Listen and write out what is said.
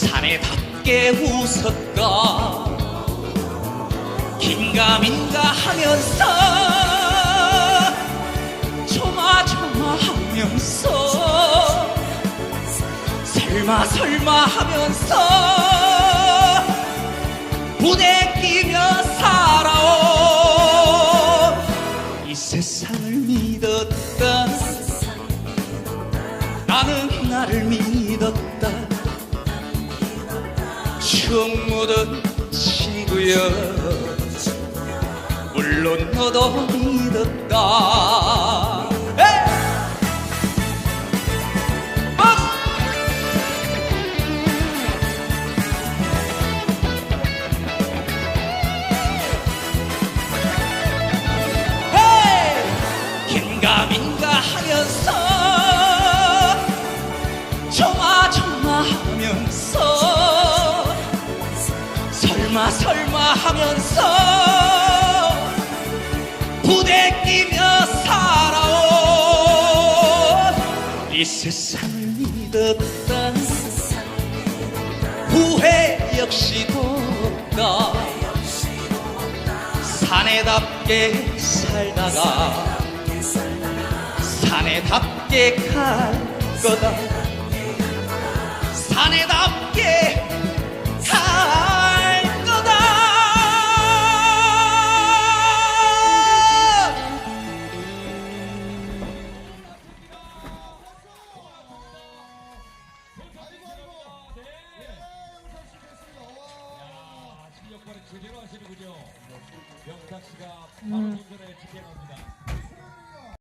사내답게 웃었다. 긴가민가 하면서 조마조마 하면서 설마 설마 하면서 부대끼며 살아온 이 세상을 믿었다. 나는 나를 믿 추억 묻은 친구여 물론 너도 믿었다! 박수! 헤이! 긴가민가 하면서 설마 설마 하면서 부대끼며 살아온 이 세상을 믿었다 후회 역시도 없다. 사내답게 살다가 사내답게 갈 거다. 사내답게 실력 발휘 제대로 하시는군요. 명탁 씨가 바로 인전에 집행합니다.